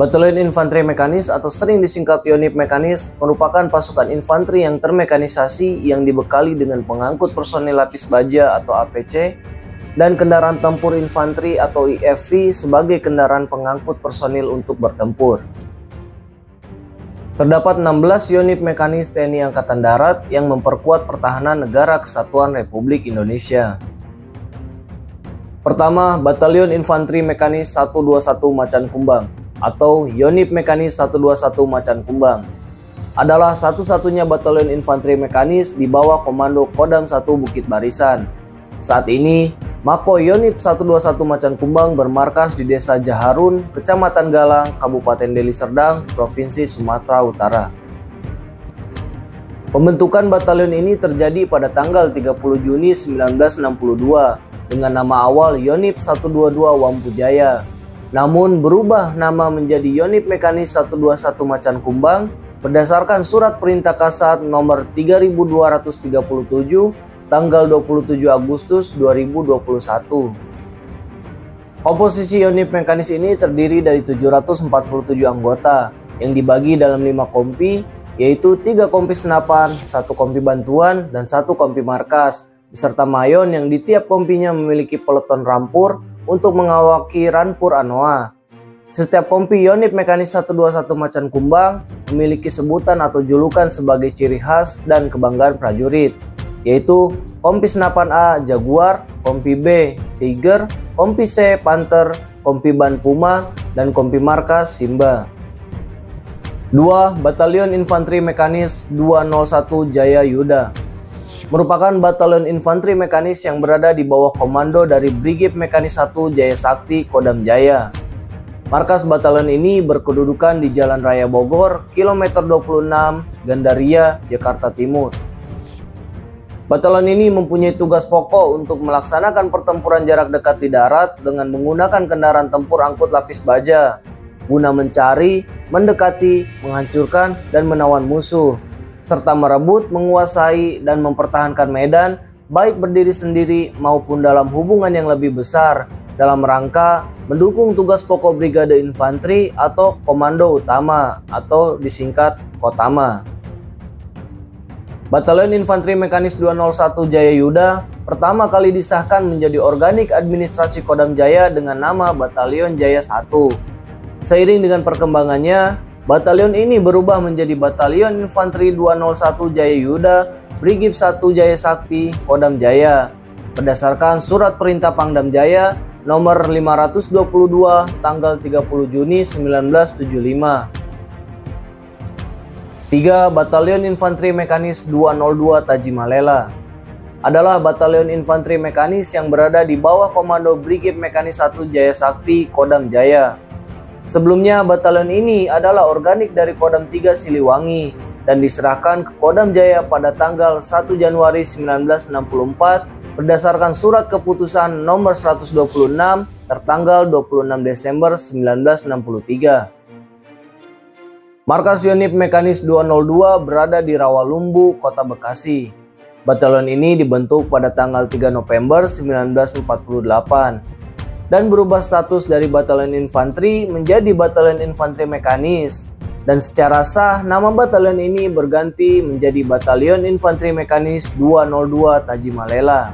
Batalion Infanteri Mekanis atau sering disingkat Yonif Mekanis merupakan pasukan infanteri yang termekanisasi yang dibekali dengan pengangkut personil lapis baja atau APC dan kendaraan tempur infanteri atau IFV sebagai kendaraan pengangkut personil untuk bertempur. Terdapat 16 unit mekanis TNI Angkatan Darat yang memperkuat pertahanan negara kesatuan Republik Indonesia. Pertama, Batalion Infanteri Mekanis 121 Macan Kumbang atau Yonif Mekanis 121 Macan Kumbang adalah satu-satunya batalion infanteri mekanis di bawah komando Kodam 1 Bukit Barisan. Saat ini, Mako Yonif 121 Macan Kumbang bermarkas di Desa Jaharun, Kecamatan Galang, Kabupaten Deli Serdang, Provinsi Sumatera Utara. Pembentukan batalion ini terjadi pada tanggal 30 Juni 1962 dengan nama awal Yonip 122 Wampu Jaya. Namun berubah nama menjadi Yonip Mekanis 121 Macan Kumbang berdasarkan surat perintah Kasat nomor 3237 tanggal 27 Agustus 2021. Komposisi Yonip Mekanis ini terdiri dari 747 anggota yang dibagi dalam 5 kompi yaitu 3 kompi senapan, 1 kompi bantuan, dan 1 kompi markas beserta Mayon yang di tiap kompinya memiliki peleton rampur untuk mengawaki Ranpur Anoa. Setiap kompi unit mekanis 121 Macan Kumbang memiliki sebutan atau julukan sebagai ciri khas dan kebanggaan prajurit, yaitu kompi senapan A Jaguar, kompi B Tiger, kompi C Panther, kompi ban Puma, dan kompi markas Simba. 2. Batalion Infanteri Mekanis 201 Jaya Yuda merupakan batalion infanteri mekanis yang berada di bawah komando dari Brigade Mekanis 1 Jaya Sakti Kodam Jaya. Markas batalion ini berkedudukan di Jalan Raya Bogor, kilometer 26, Gandaria, Jakarta Timur. Batalion ini mempunyai tugas pokok untuk melaksanakan pertempuran jarak dekat di darat dengan menggunakan kendaraan tempur angkut lapis baja, guna mencari, mendekati, menghancurkan, dan menawan musuh serta merebut, menguasai, dan mempertahankan medan, baik berdiri sendiri maupun dalam hubungan yang lebih besar, dalam rangka mendukung tugas pokok Brigade Infanteri atau Komando Utama atau disingkat Kotama. Batalion Infanteri Mekanis 201 Jaya Yuda pertama kali disahkan menjadi organik administrasi Kodam Jaya dengan nama Batalion Jaya 1. Seiring dengan perkembangannya, Batalion ini berubah menjadi Batalion Infanteri 201 Jaya Yuda, Brigif 1 Jaya Sakti, Kodam Jaya. Berdasarkan surat perintah Pangdam Jaya nomor 522 tanggal 30 Juni 1975. 3. Batalion Infanteri Mekanis 202 Tajimalela adalah batalion infanteri mekanis yang berada di bawah komando Brigif Mekanis 1 Jaya Sakti Kodam Jaya. Sebelumnya batalion ini adalah organik dari Kodam 3 Siliwangi dan diserahkan ke Kodam Jaya pada tanggal 1 Januari 1964 berdasarkan surat keputusan nomor 126 tertanggal 26 Desember 1963. Markas Unit Mekanis 202 berada di Rawalumbu, Kota Bekasi. Batalion ini dibentuk pada tanggal 3 November 1948 dan berubah status dari batalion infanteri menjadi batalion infanteri mekanis. Dan secara sah, nama batalion ini berganti menjadi Batalion Infanteri Mekanis 202 Tajimalela.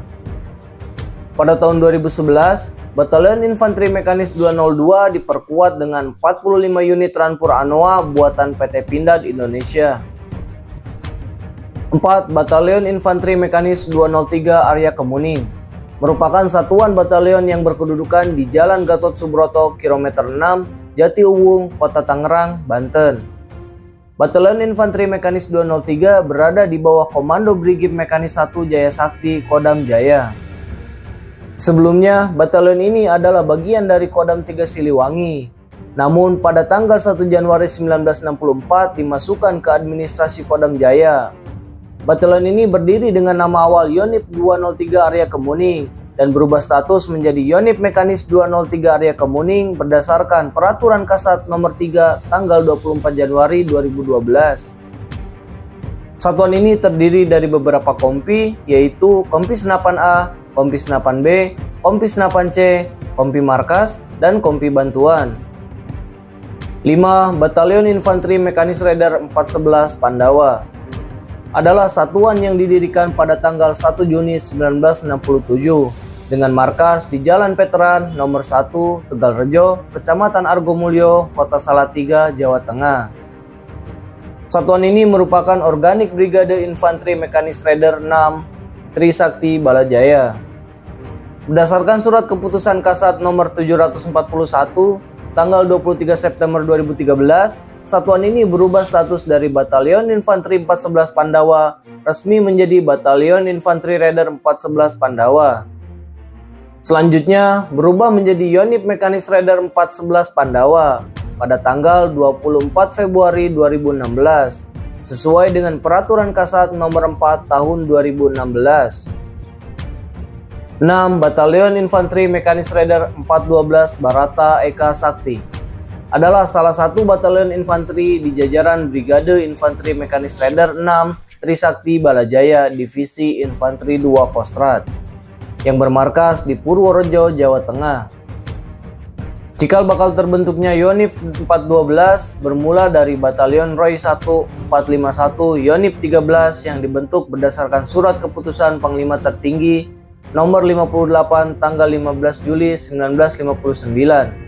Pada tahun 2011, Batalion Infanteri Mekanis 202 diperkuat dengan 45 unit Rampur Anoa buatan PT Pindad Indonesia. 4. Batalion Infanteri Mekanis 203 Arya Kemuning merupakan satuan batalion yang berkedudukan di Jalan Gatot Subroto, kilometer 6, Jati Uwung, Kota Tangerang, Banten. Batalion Infanteri Mekanis 203 berada di bawah Komando Brigif Mekanis 1 Jaya Sakti, Kodam Jaya. Sebelumnya, batalion ini adalah bagian dari Kodam 3 Siliwangi. Namun pada tanggal 1 Januari 1964 dimasukkan ke administrasi Kodam Jaya. Batalion ini berdiri dengan nama awal Yonip 203 Area Kemuning dan berubah status menjadi Yonip Mekanis 203 Area Kemuning berdasarkan Peraturan Kasat Nomor 3 tanggal 24 Januari 2012. Satuan ini terdiri dari beberapa kompi yaitu kompi senapan A, kompi senapan B, kompi senapan C, kompi markas, dan kompi bantuan. 5. Batalion Infanteri Mekanis Raider 411 Pandawa adalah satuan yang didirikan pada tanggal 1 Juni 1967 dengan markas di Jalan Veteran nomor 1 Tegalrejo, Kecamatan Argomulyo, Kota Salatiga, Jawa Tengah. Satuan ini merupakan organik Brigade Infanteri Mekanis Raider 6 Trisakti Balajaya. Berdasarkan surat keputusan Kasat nomor 741 tanggal 23 September 2013, satuan ini berubah status dari Batalion Infanteri 411 Pandawa resmi menjadi Batalion Infanteri Raider 411 Pandawa. Selanjutnya berubah menjadi Yonif Mekanis Raider 411 Pandawa pada tanggal 24 Februari 2016 sesuai dengan peraturan Kasat nomor 4 tahun 2016. 6. Batalion Infanteri Mekanis Raider 412 Barata Eka Sakti adalah salah satu batalion infanteri di jajaran Brigade Infanteri Mekanis Raider 6 Trisakti Balajaya Divisi Infanteri 2 Kostrat yang bermarkas di Purworejo, Jawa Tengah. Cikal bakal terbentuknya Yonif 412 bermula dari Batalion Roy 1 451 Yonif 13 yang dibentuk berdasarkan surat keputusan Panglima Tertinggi nomor 58 tanggal 15 Juli 1959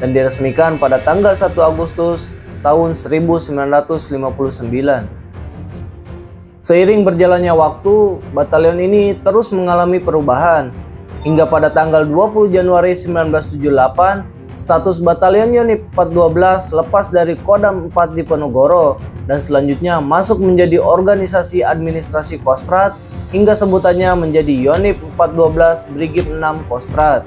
dan diresmikan pada tanggal 1 Agustus tahun 1959. Seiring berjalannya waktu, batalion ini terus mengalami perubahan. Hingga pada tanggal 20 Januari 1978, status batalion Yonif 412 lepas dari Kodam 4 di Penogoro dan selanjutnya masuk menjadi organisasi administrasi Kostrat hingga sebutannya menjadi Yonif 412 Brigif 6 Kostrat.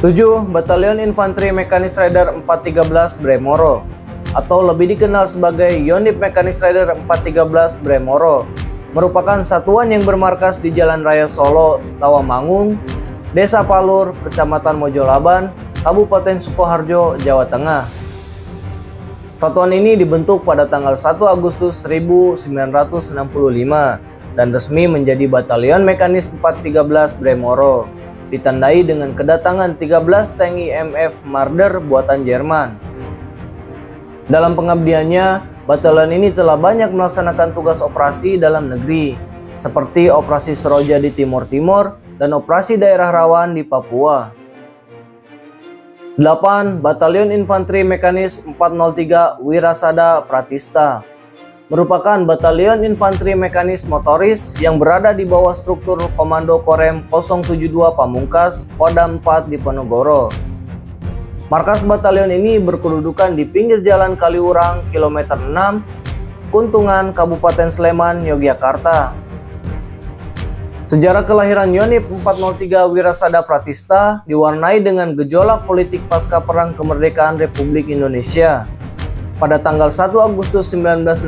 7. Batalion Infanteri Mekanis Rider 413 Bremoro atau lebih dikenal sebagai Yonif Mekanis Rider 413 Bremoro merupakan satuan yang bermarkas di Jalan Raya Solo, Tawamangun, Desa Palur, Kecamatan Mojolaban, Kabupaten Sukoharjo, Jawa Tengah. Satuan ini dibentuk pada tanggal 1 Agustus 1965 dan resmi menjadi Batalion Mekanis 413 Bremoro, ditandai dengan kedatangan 13 tank IMF Marder buatan Jerman. Dalam pengabdiannya, batalion ini telah banyak melaksanakan tugas operasi dalam negeri, seperti operasi Seroja di Timur Timur dan operasi daerah rawan di Papua. 8. Batalion Infanteri Mekanis 403 Wirasada Pratista merupakan batalion infanteri mekanis motoris yang berada di bawah struktur Komando Korem 072 Pamungkas, Kodam 4 di Ponorogo. Markas batalion ini berkedudukan di pinggir Jalan Kaliurang, kilometer 6, Kuntungan, Kabupaten Sleman, Yogyakarta. Sejarah kelahiran Yonif 403 Wirasada Pratista diwarnai dengan gejolak politik pasca Perang Kemerdekaan Republik Indonesia. Pada tanggal 1 Agustus 1965,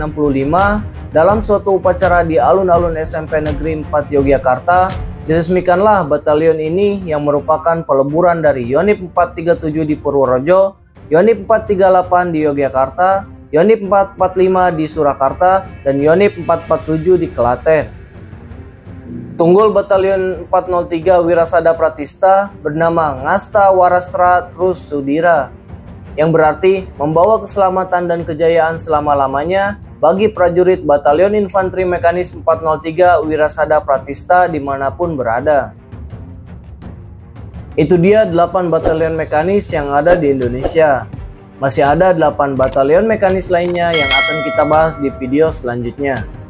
dalam suatu upacara di alun-alun SMP Negeri 4 Yogyakarta, diresmikanlah batalion ini yang merupakan peleburan dari Yonif 437 di Purworejo, Yonif 438 di Yogyakarta, Yonif 445 di Surakarta, dan Yonif 447 di Klaten. Tunggul Batalion 403 Wirasada Pratista bernama Ngasta Warastra Trus Sudira yang berarti membawa keselamatan dan kejayaan selama-lamanya bagi prajurit Batalion Infanteri Mekanis 403 Wirasada Pratista di mana pun berada. Itu dia 8 batalion mekanis yang ada di Indonesia. Masih ada 8 batalion mekanis lainnya yang akan kita bahas di video selanjutnya.